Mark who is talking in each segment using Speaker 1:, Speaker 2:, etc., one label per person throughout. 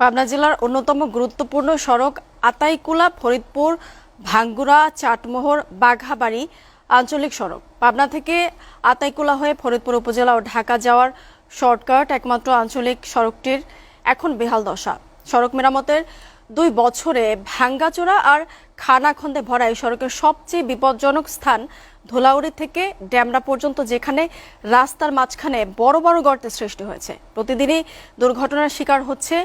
Speaker 1: পাবনা জেলার অন্যতম গুরুত্বপূর্ণ সড়ক আতাইকুলা, ফরিদপুর, ভাঙ্গুরা, চাটমোহর, বাঘাবাড়ি আঞ্চলিক সড়ক। পাবনা থেকে আতাইকুলা হয়ে ফরিদপুর উপজেলা ও ঢাকা যাওয়ার শর্টকাট একমাত্র আঞ্চলিক সড়কটির এখন বেহাল দশা। সড়ক মেরামতের দুই বছরে ভাঙ্গাচোরা আর খানাখন্দে ভরা এই সড়কের সবচেয়ে বিপজ্জনক স্থান ধুলাউড়ি থেকে ড্যামরা পর্যন্ত, যেখানে রাস্তার মাঝখানে বড় বড় গর্তের সৃষ্টি হয়েছে। প্রতিদিনই দুর্ঘটনার শিকার হচ্ছে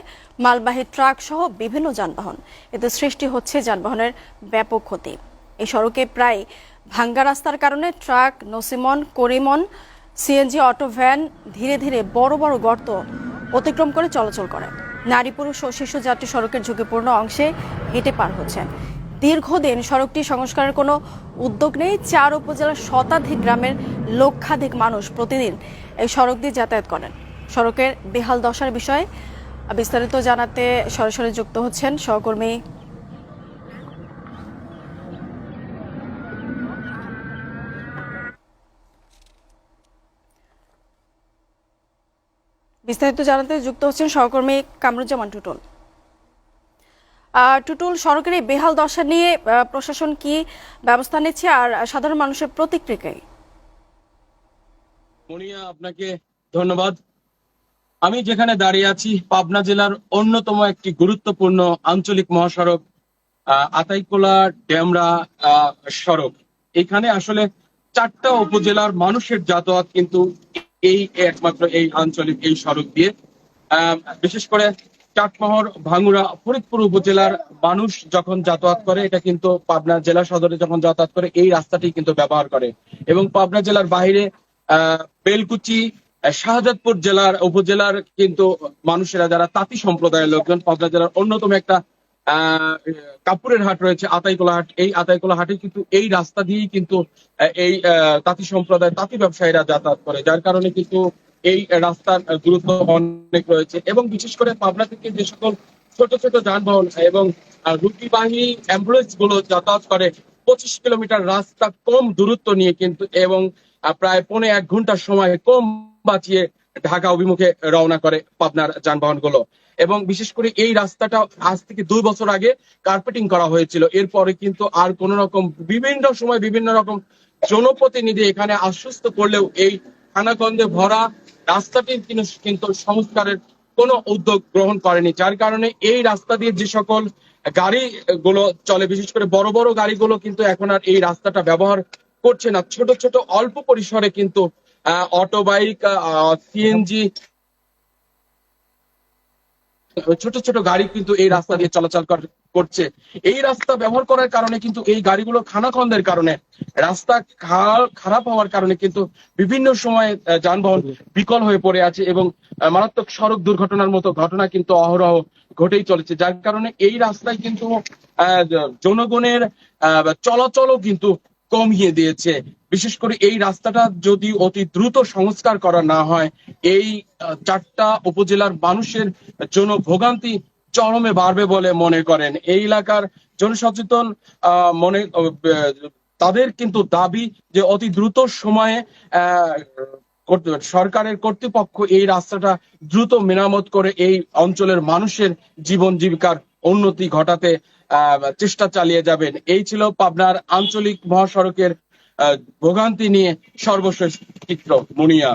Speaker 1: মালবাহী ট্রাক সহ বিভিন্ন যানবাহন। এতে সৃষ্টি হচ্ছে যানবাহনের ব্যাপক ক্ষতি। এই সড়কে প্রায় ভাঙ্গা রাস্তার কারণে ট্রাক, নসিমন, করিমন, সিএনজি, অটো, ভ্যান ধীরে ধীরে বড় বড় গর্ত অতিক্রম করে চলাচল করে। নারী, পুরুষ ও শিশু যাত্রী সড়কের ঝুঁকিপূর্ণ অংশে হেঁটে পার হচ্ছেন। দীর্ঘদিন সড়কটি সংস্কারের কোনো উদ্যোগ নেই। চার উপজেলার শতাধিক গ্রামের লক্ষাধিক মানুষ প্রতিদিন এই সড়ক দিয়ে যাতায়াত করেন। সড়কের বেহাল দশার বিষয়ে বিস্তারিত জানাতে সরাসরি যুক্ত হচ্ছেন সহকর্মী বিস্তারিত জানাতে যুক্ত হচ্ছেন সহকর্মী কামরুজ্জামান টুটুল। টুটুল সড়কের এই বেহাল দশা নিয়ে প্রশাসন কি ব্যবস্থা নিচ্ছে আর সাধারণ মানুষের প্রতিক্রিয়া
Speaker 2: মনিয়া আপনাকে ধন্যবাদ। আমি যেখানে দাঁড়িয়ে আছি পাবনা জেলার অন্যতম একটি গুরুত্বপূর্ণ আঞ্চলিক মহাসড়ক আতাইকোলা আহ, সড়ক। এখানে আসলে চারটা উপজেলার মানুষের যাতায়াত কিন্তু এই একমাত্র এই আঞ্চলিক এই সড়ক দিয়ে। বিশেষ করে চাটমোহর, ভাঙ্গুড়া, ফরিদপুর উপজেলার মানুষ যখন যাতায়াত করে, এটা কিন্তু পাবনা জেলা সদরে যখন যাতায়াত করে, এই রাস্তাটি কিন্তু ব্যবহার করে। এবং পাবনা জেলার বাইরে বেলকুচি, শাহজাদপুর জেলার উপজেলার কিন্তু মানুষেরা যারা তাঁতি সম্প্রদায়ের লোকজন, পাবনা জেলার অন্যতম একটা কাপুরের হাট রয়েছে আতাইকোলা হাট। এই আতাইকোলা হাটে কিন্তু এই রাস্তা দিয়েই কিন্তু এই তাঁতি সম্প্রদায় তাঁতি ব্যবসায়ীরা যাতায়াত করে, যার কারণে কিন্তু এই রাস্তার গুরুত্ব অনেক রয়েছে। এবং বিশেষ করে পাবনা থেকে যে সকল ছোট ছোট যানবাহন এবং রুগীবাহী অ্যাম্বুলেন্সগুলো যাতায়াত করে, পঁচিশ কিলোমিটার রাস্তা কম দূরত্ব নিয়ে কিন্তু এবং প্রায় পৌনে এক ঘণ্টার সময় কম বাঁচিয়ে ঢাকা অভিমুখে রওনা করে পাবনার যানবাহনগুলো এবং বিশেষ করে এই রাস্তাটা আজ থেকে দুই বছর আগে কার্পেটিং করা হয়েছিল। এরপরে কিন্তু আর কোন রকম বিভিন্ন সময় বিভিন্ন রকম জনপ্রতিনিধি এখানে আশ্বস্ত করলেও এই খানাগন্ধে ভরা রাস্তাটির কিন্তু- সংস্কারের কোনো উদ্যোগ গ্রহণ করেনি। যার কারণে এই রাস্তা দিয়ে যে সকল গাড়ি গুলো চলে, বিশেষ করে বড় বড় গাড়িগুলো কিন্তু এখন আর এই রাস্তাটা ব্যবহার করছে না। ছোট ছোট অল্প পরিসরে কিন্তু অটো বাইক সিএনজি ছোট ছোট গাড়ি কিন্তু এই রাস্তা দিয়ে চলাচল কর- করছে। এই রাস্তা ব্যবহার করার কারণে কিন্তু এই গাড়িগুলো খানাখন্দের কারণে রাস্তা খারাপ হওয়ার কারণে কিন্তু বিভিন্ন সময়ে যানবাহন বিকল হয়ে পড়ে আছে এবং মারাত্মক সড়ক দুর্ঘটনার মতো ঘটনা কিন্তু অহরহ ঘটেই চলেছে। যার কারণে এই রাস্তায় কিন্তু আহ, জনগণের আহ, চলাচলও কিন্তু কমিয়ে দিয়েছে। বিশেষ করে এই রাস্তাটা যদি অতি দ্রুত সংস্কার করা না হয়, এই চারটা উপজেলার মানুষের জন্য ভোগান্তি চরমে বাড়বে বলে মনে করেন। এই এলাকার জনসচেতন মনে তাদের কিন্তু দাবি যে অতি দ্রুত সময়ে আহ, পারে। সরকারের কর্তৃপক্ষ এই রাস্তাটা দ্রুত মেরামত করে এই অঞ্চলের মানুষের জীবন জীবিকার উন্নতি ঘটাতে চেষ্টা চালিয়ে যাবেন। এই ছিল পাবনার আঞ্চলিক মহাসড়কের ভোগান্তি নিয়ে সর্বশেষ চিত্র। মুনিয়া।